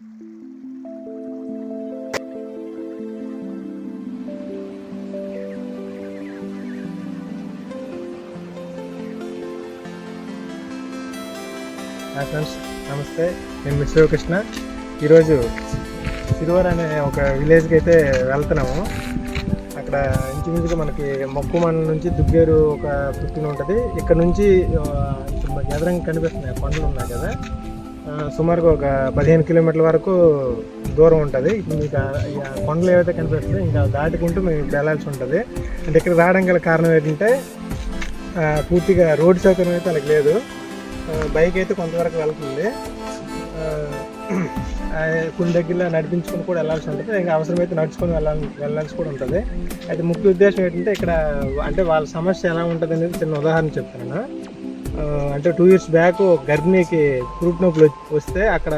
Hi friends నమస్తే. నేను మీ శివకృష్ణ. ఈరోజు సిరువర్ అనే ఒక విలేజ్కి అయితే వెళ్తున్నాము. అక్కడ ఇంచుమించుగా మనకి మొక్కు మండలం నుంచి దుగ్గేరు ఒక పుట్టిన ఉంటుంది. ఇక్కడ నుంచి ఆ, ఎదురంగా కనిపిస్తున్నాయి. కొండలు ఉన్నాయి కదా. సుమారుగా ఒక పదిహేను కిలోమీటర్ల వరకు దూరం ఉంటుంది. మీకు కొండలు ఏవైతే కనిపిస్తాయో ఇంకా దాటుకుంటూ మేము వెళ్ళాల్సి ఉంటుంది. అంటే ఇక్కడ రావడం గల కారణం ఏంటంటే పూర్తిగా రోడ్ సౌకర్యం అయితే వాళ్ళకి లేదు. బైక్ అయితే కొంతవరకు వెళ్తుంది. కొన్ని దగ్గర నడిపించుకొని కూడా వెళ్ళాల్సి ఉంటుంది. ఇంకా అవసరమైతే నడుచుకొని వెళ్ళాలి వెళ్ళాల్సి కూడా ఉంటుంది. అయితే ముఖ్య ఉద్దేశం ఏంటంటే ఇక్కడ అంటే వాళ్ళ సమస్య ఎలా ఉంటుంది అనేది చిన్న ఉదాహరణ చెప్తాను. అంటే టూ ఇయర్స్ బ్యాక్ గర్భిణీకి గ్రూప్ నొప్పులు వస్తే అక్కడ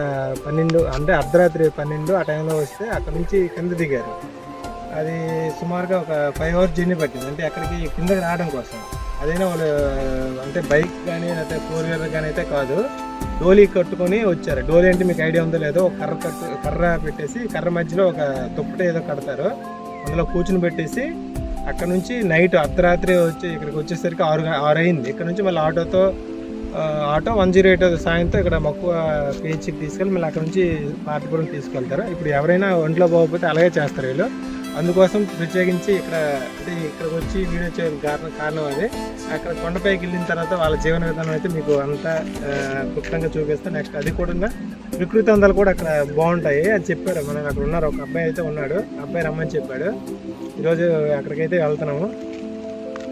పన్నెండు అంటే అర్ధరాత్రి పన్నెండు ఆ టైంలో వస్తే అక్కడ నుంచి కింద దిగారు. అది సుమారుగా ఒక ఫైవ్ అవర్స్ జర్నీ పట్టింది. అంటే అక్కడికి కిందకి రావడం కోసం. అదైనా వాళ్ళు అంటే బైక్ కానీ లేకపోతే ఫోర్ వీలర్ కానీ అయితే కాదు. డోలీ కట్టుకొని వచ్చారు. డోలీ అంటే మీకు ఐడియా ఉందో లేదో ఒక కర్ర కట్టు కర్ర పెట్టేసి కర్ర మధ్యలో ఒక తొప్పట ఏదో కడతారు. అందులో కూర్చుని పెట్టేసి అక్కడ నుంచి నైట్ అర్ధరాత్రి వచ్చి ఇక్కడికి వచ్చేసరికి ఆరు ఆరు అయింది ఇక్కడ నుంచి మళ్ళీ ఆటోతో ఆటో వన్ జీరో ఎయిట్ సాయంతో ఇక్కడ మక్కువ పేచికి తీసుకెళ్ళి మళ్ళీ అక్కడ నుంచి పాతపురం తీసుకెళ్తారు. ఇప్పుడు ఎవరైనా ఒంట్లో పోకపోతే అలాగే చేస్తారు వీళ్ళు. అందుకోసం ప్రత్యేకించి ఇక్కడ అంటే ఇక్కడికి వచ్చి వీడియో చేయడం కారణం కారణం అది. అక్కడ కొండపైకి వెళ్ళిన తర్వాత వాళ్ళ జీవన విధానం అయితే మీకు అంతా క్లుప్తంగా చూపిస్తే. నెక్స్ట్ అది కూడా వికృతి అందాలు కూడా అక్కడ బాగుంటాయి. అది చెప్పారు. మనం అక్కడ ఉన్నారు. ఒక అబ్బాయి అయితే ఉన్నాడు. ఆ అబ్బాయి రమ్మని చెప్పాడు. ఈరోజు అక్కడికైతే వెళ్తున్నాము.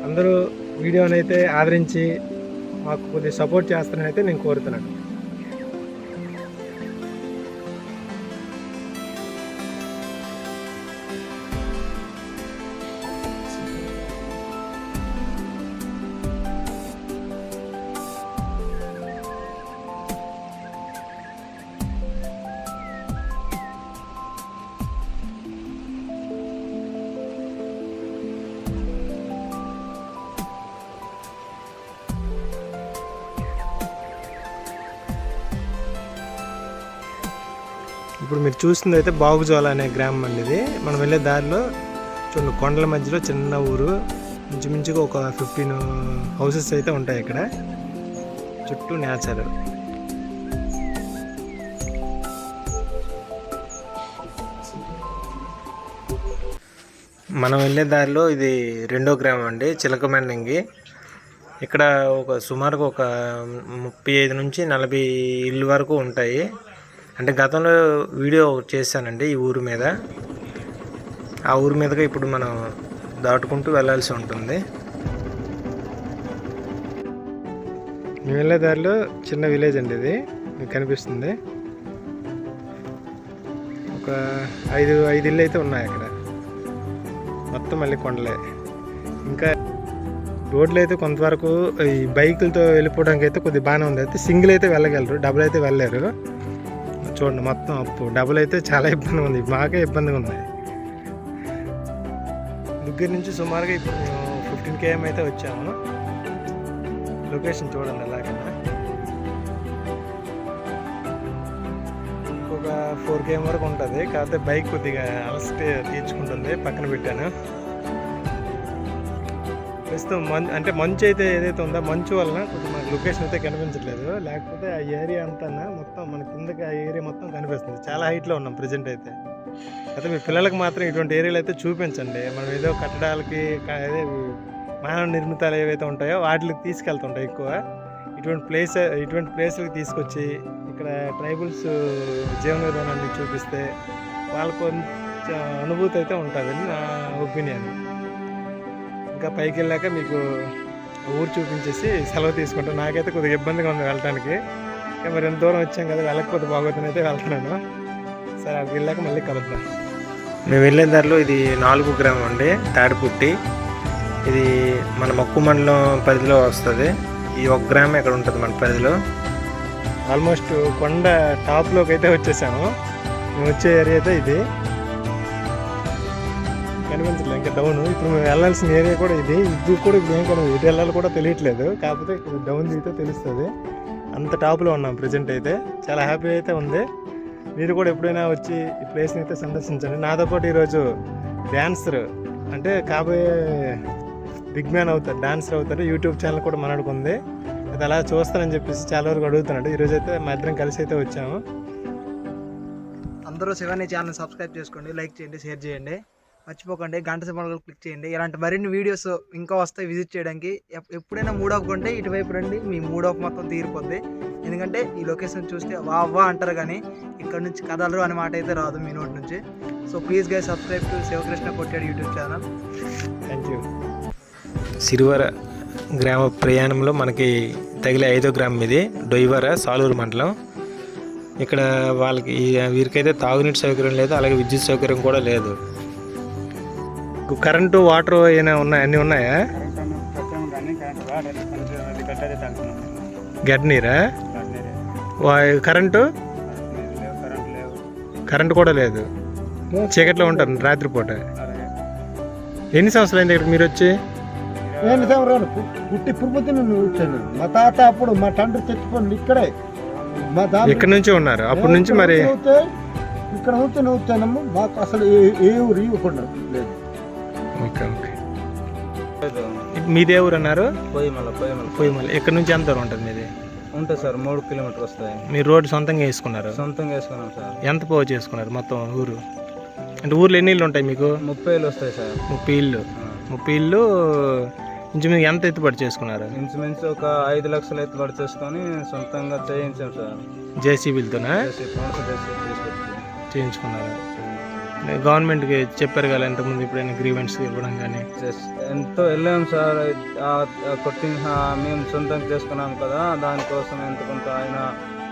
అందరూ వీడియోని అయితే ఆదరించి మాకు కొద్దిగా సపోర్ట్ చేస్తారని అయితే నేను కోరుతున్నాను. ఇప్పుడు మీరు చూసింది అయితే బాగుజోల అనే గ్రామం అండి ఇది. మనం వెళ్ళే దారిలో చూడండి కొండల మధ్యలో చిన్న ఊరు. ఇంచుమించుగా ఒక ఫిఫ్టీన్ హౌసెస్ అయితే ఉంటాయి ఇక్కడ. చుట్టూ నేచర్. మనం వెళ్ళే దారిలో ఇది రెండో గ్రామం అండి చిలకమండంగి ఇక్కడ ఒక సుమారుగా ఒక ముప్పై ఐదు నుంచి నలభై ఇల్లు వరకు ఉంటాయి. అంటే గతంలో వీడియో చేశానండి ఈ ఊరు మీద. ఆ ఊరు మీదుగా ఇప్పుడు మనం దాటుకుంటూ వెళ్ళాల్సి ఉంటుంది. మేము వెళ్ళే దారిలో చిన్న విలేజ్ అండి ఇది. మీకు కనిపిస్తుంది. ఒక ఐదు ఐదు ఇల్లు అయితే ఉన్నాయి అక్కడ. మొత్తం మళ్ళీ కొండలే. ఇంకా రోడ్లు అయితే కొంతవరకు ఈ బైకులతో వెళ్ళిపోవడానికి అయితే కొద్దిగా బాగానే ఉంది. అయితే సింగిల్ అయితే వెళ్ళగలరు డబుల్ అయితే వెళ్ళలేరు. చూడండి మొత్తం అప్పు. డబుల్ అయితే చాలా ఇబ్బంది ఉంది. మాకే ఇబ్బందిగా ఉంది. దగ్గర నుంచి సుమారుగా ఇప్పుడు మేము ఫిఫ్టీన్ కేఎం అయితే వచ్చాము. లొకేషన్ చూడండి ఎలాగైనా ఇంకొక ఫోర్ కేఎం వరకు ఉంటుంది. కాకపోతే బైక్ కొద్దిగా అలసట తీర్చుకుంటుంది. పక్కన పెట్టాను. ప్రస్తుతం మంచు అంటే మంచు అయితే ఏదైతే ఉందో మంచు వలన కొద్దిగా మనకు లొకేషన్ అయితే కనిపించట్లేదు. లేకపోతే ఆ ఏరియా అంతా మొత్తం మన కిందకి ఆ ఏరియా మొత్తం కనిపిస్తుంది. చాలా హైట్లో ఉన్నాం ప్రజెంట్ అయితే. అయితే మీ పిల్లలకు మాత్రం ఇటువంటి ఏరియాలు అయితే చూపించండి. మనం ఏదో కట్టడాలకి అదే మానవ నిర్మితాలు ఏవైతే ఉంటాయో వాటికి తీసుకెళ్తుంటాయి ఎక్కువ. ఇటువంటి ప్లేస్ ఇటువంటి ప్లేస్లకు తీసుకొచ్చి ఇక్కడ ట్రైబల్స్ జీవన విధానాన్ని చూపిస్తే వాళ్ళకు కొంచెం అనుభూతి అయితే ఉంటుందని నా ఒపీనియన్ ఇంకా పైకి వెళ్ళాక మీకు ఊరు చూపించేసి సెలవు తీసుకుంటాను నాకైతే కొద్దిగా ఇబ్బందిగా ఉంది వెళ్ళటానికి. ఇంకా మరి ఎంత దూరం వచ్చాం కదా వెళ్ళకపోతే బాగోతుందని అయితే వెళ్తున్నాను. సరే అక్కడికి వెళ్ళాక మళ్ళీ కలుద్దాం. మేము వెళ్ళే దారిలో ఇది నాలుగు గ్రామం అండి తాడిపుట్టి. ఇది మన మక్కు మండలం పరిధిలో వస్తుంది. ఈ ఒక గ్రామం ఇక్కడ ఉంటుంది మన పరిధిలో. ఆల్మోస్ట్ కొండ టాప్లోకి అయితే వచ్చేసాము. మేము వచ్చే ఏరియా అయితే ఇది. కనిపించట్లేదు ఇంకా డౌన్. ఇప్పుడు మేము వెళ్ళాల్సిన ఏరియా కూడా ఇది. ఇది కూడా ఇప్పుడు ఏం కనిపి ఇటు వెళ్ళాలి కూడా తెలియట్లేదు. కాకపోతే డౌన్ దిగితే తెలుస్తుంది. అంత టాప్లో ఉన్నాం ప్రజెంట్ అయితే. చాలా హ్యాపీ అయితే ఉంది. మీరు కూడా ఎప్పుడైనా వచ్చి ఈ ప్లేస్ని అయితే సందర్శించండి. నాతో పాటు ఈరోజు డ్యాన్సర్ అంటే కాబోయే బిగ్ మ్యాన్ అవుతారు డాన్సర్ అవుతారు యూట్యూబ్ ఛానల్ కూడా మనడుకుంది. అది అలా చూస్తానని చెప్పేసి చాలా వరకు అడుగుతున్నాడు. ఈరోజు అయితే మా ఇద్దరం కలిసి అయితే వచ్చాము. అందరూ శివాని ఛానల్ సబ్స్క్రైబ్ చేసుకోండి లైక్ చేయండి షేర్ చేయండి. మర్చిపోకండి. గంట సింబల్ క్లిక్ చేయండి. ఇలాంటి మరిన్ని వీడియోస్ ఇంకా వస్తాయి విజిట్ చేయడానికి. ఎప్పుడైనా మూడ్ ఆఫ్ కొంటే ఇటువైపు రండి. మీ మూడ్ ఆఫ్ మొత్తం తీరిపోద్ది. ఎందుకంటే ఈ లొకేషన్ చూస్తే వా వా అంటారు కానీ ఇక్కడ నుంచి కదలరు అనే మాట అయితే రాదు మీ నోటి నుంచి. So please guy subscribe to Shivakrishna కొట్టాడు యూట్యూబ్ ఛానల్. థ్యాంక్ యూ సిరివర గ్రామ ప్రయాణంలో మనకి తగిలే ఐదో గ్రామం ఇది. డొయ్వర సాలూరు మండలం. ఇక్కడ వాళ్ళకి వీరికైతే తాగునీటి సౌకర్యం లేదు అలాగే విద్యుత్ సౌకర్యం కూడా లేదు. కరెంటు వాటర్ ఏమైనా ఉన్నాయి? అన్నీ ఉన్నాయా? గడ్డ నీరా? వా- కరెంటు? కరెంటు కూడా లేదు. చీకట్లో ఉంటారు రాత్రిపూట ఎన్ని సంవత్సరాలు అయింది ఇక్కడ మీరు వచ్చి? నేను సంవత్సరాలు? పుట్టి పురుపతి వచ్చాను. మా తాత అప్పుడు మా తండ్రి చచ్చిపోయింది ఇక్కడే. మా తాత ఇక్కడ నుంచి ఉన్నారు? అప్పటి నుంచి మరి? ఇక్కడ నుంచి వచ్చానమ్మ మాకు అసలు ఏ- ఏ ఊరు ఇవ్వకుండా లేదు. Okay okay. మీదే ఊరు అన్నారు? పొయ్యిమల పొయ్యిమల. పొయ్యిమల్లి ఇక్కడ నుంచి ఎంత దూరం ఉంటుంది మీది? ఉంటుంది సార్ మూడు కిలోమీటర్ వస్తాయి. మీరు రోడ్డు సొంతంగా వేసుకున్నారు? సొంతంగా వేసుకున్నాం సార్. ఎంత పోగు చేసుకున్నారు మొత్తం ఊరు? అంటే ఊర్లో ఎన్ని ఇళ్ళు ఉంటాయి మీకు? ముప్పై వేలు వస్తాయి సార్. ముప్పై ఇళ్ళు. ముప్పై ఇళ్ళు ఇంచుమించు ఎంత ఎత్తుపడి చేసుకున్నారు? ఇంచుమించు ఒక ఐదు లక్షలు ఎత్తుబడి చేసుకొని సొంతంగా చేయించాం సార్. జేసీబీలతోనా? చేయించుకున్నారు. గవర్నమెంట్కి చెప్పారు కదా ఇంతకుముందు ఎప్పుడైనా గ్రీవెంట్స్ ఇవ్వడం కానీ? ఎంతో వెళ్ళాం సార్. కొట్టిన మేము సొంతంగా చేసుకున్నాం కదా దానికోసం ఎంత కొంత ఆయన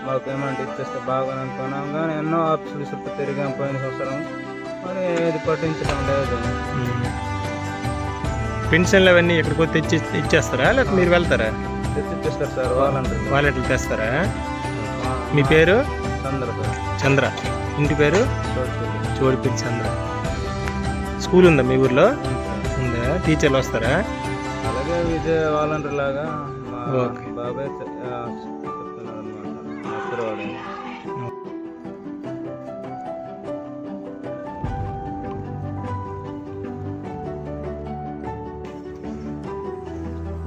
మాకు ఏమంటే ఇచ్చేస్తే బాగా అనుకున్నాం. కానీ ఎన్నో ఆఫీసులు చుట్టూ తిరిగాం పోయిన సంవత్సరం. మరి ఏది పట్టించడం లేదు. పెన్షన్లు అవన్నీ ఇక్కడికి వచ్చి తెచ్చి ఇచ్చేస్తారా? లేకపోతే మీరు వెళ్తారా? తెచ్చిచ్చేస్తారు సార్ వాళ్ళంటే వాలెట్లు తెస్తారా? మీ పేరు? చంద్ర ఇంటి పేరు. చోడిపిల్లి చంద్ర. స్కూల్ ఉందా మీ ఊర్లో? ఉందా? టీచర్లు వస్తారా? అలాగే విజయ వాలంటీర్ లాగా. బాబాయ్ అనమాట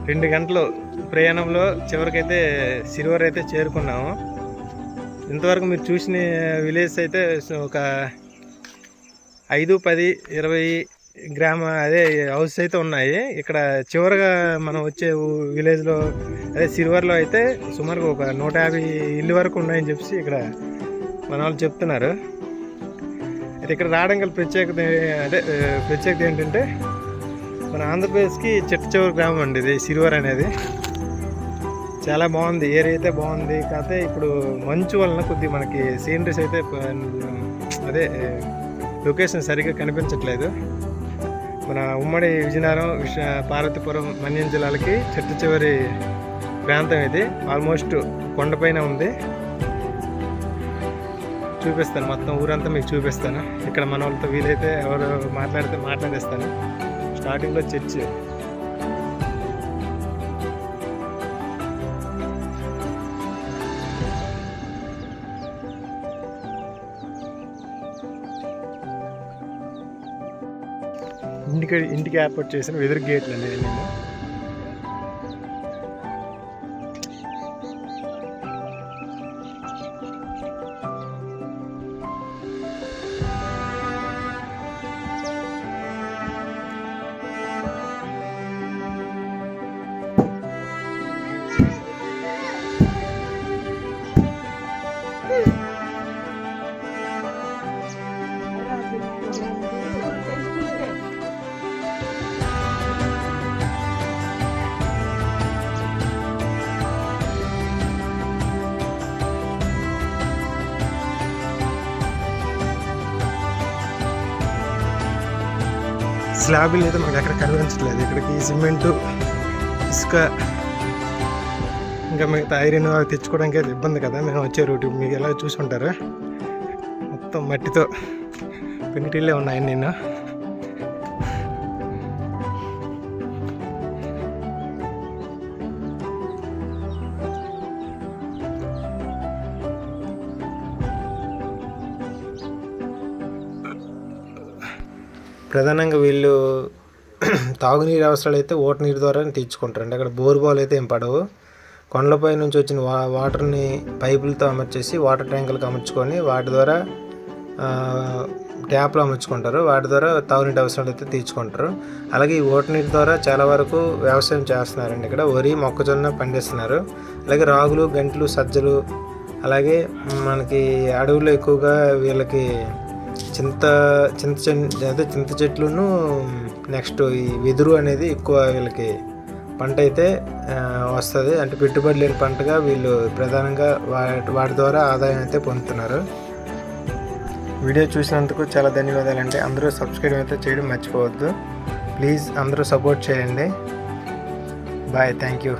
రెండు గంటలు ప్రయాణంలో చివరికైతే సిరివర్ అయితే చేరుకున్నాము. ఇంతవరకు మీరు చూసిన విలేజ్ అయితే సో ఒక ఐదు పది ఇరవై గ్రామ అదే హౌస్ అయితే ఉన్నాయి. ఇక్కడ చివరగా మనం వచ్చే విలేజ్లో అదే సిల్వర్లో అయితే సుమారుగా ఒక నూట యాభై ఇల్లు వరకు ఉన్నాయని చెప్పి ఇక్కడ మన వాళ్ళు చెప్తున్నారు. అయితే ఇక్కడ రావడం గల ప్రత్యేకత అదే ప్రత్యేకత ఏంటంటే మన ఆంధ్రప్రదేశ్కి చెట్టు చివరి గ్రామం అండి ఇది సిరివర్ అనేది. చాలా బాగుంది. ఏరియా అయితే బాగుంది. కాకపోతే ఇప్పుడు మంచు వలన కొద్ది మనకి సీనరీస్ అయితే అదే లొకేషన్ సరిగ్గా కనిపించట్లేదు. మన ఉమ్మడి విజయనగరం విశ పార్వతీపురం మన్యం జిల్లాలకి చెట్టు చివరి ప్రాంతం ఇది. ఆల్మోస్ట్ కొండపైన ఉంది. చూపిస్తాను. మొత్తం ఊరంతా మీకు చూపిస్తాను. ఇక్కడ మన వాళ్ళతో వీలైతే ఎవరు మాట్లాడితే మాట్లాడేస్తాను. స్టార్టింగ్లో చర్చ్. ఇంటికి ఇంటికి ఏర్పాటు చేసిన వెదురు గేట్లు అనేది నేను స్లాబులు అయితే మాకు ఎక్కడ కనిపించట్లేదు. ఇక్కడికి సిమెంటు ఇసుక ఇంకా మిగతా ఐరన్ అవి తెచ్చుకోవడానికి అయితే ఇబ్బంది కదా. మేము వచ్చే రూట్ మీకు ఎలా చూసి ఉంటారు మొత్తం మట్టితో పెంకిటిల్లే ఉన్నాయి నేను. ప్రధానంగా వీళ్ళు తాగునీరు అవసరాలు అయితే ఓట నీరు ద్వారా తీర్చుకుంటారు అంటే అక్కడ బోర్ బాల్ అయితే ఏం పడవు. కొండలపై నుంచి వచ్చిన వా వాటర్ని పైపులతో అమర్చేసి వాటర్ ట్యాంకులకు అమర్చుకొని వాటి ద్వారా ట్యాప్లు అమర్చుకుంటారు. వాటి ద్వారా తాగునీటి అవసరాలు అయితే తీర్చుకుంటారు. అలాగే ఈ ఓటనీటి ద్వారా చాలా వరకు వ్యవసాయం చేస్తున్నారండి ఇక్కడ. వరి మొక్కజొన్న పండిస్తున్నారు. అలాగే రాగులు గంటలు సజ్జలు అలాగే మనకి అడవుల్లో ఎక్కువగా వీళ్ళకి చింత చింత అదే చింత చెట్లును నెక్స్ట్ ఈ వెదురు అనేది ఎక్కువ వీళ్ళకి పంట అయితే వస్తుంది. అంటే పెట్టుబడి లేని పంటగా వీళ్ళు ప్రధానంగా వాటి వాటి ద్వారా ఆదాయం అయితే పొందుతున్నారు. వీడియో చూసినందుకు చాలా ధన్యవాదాలండి. అందరూ సబ్స్క్రైబ్ అయితే చేయడం మర్చిపోవద్దు. ప్లీజ్ అందరూ సపోర్ట్ చేయండి. బాయ్. Thank you.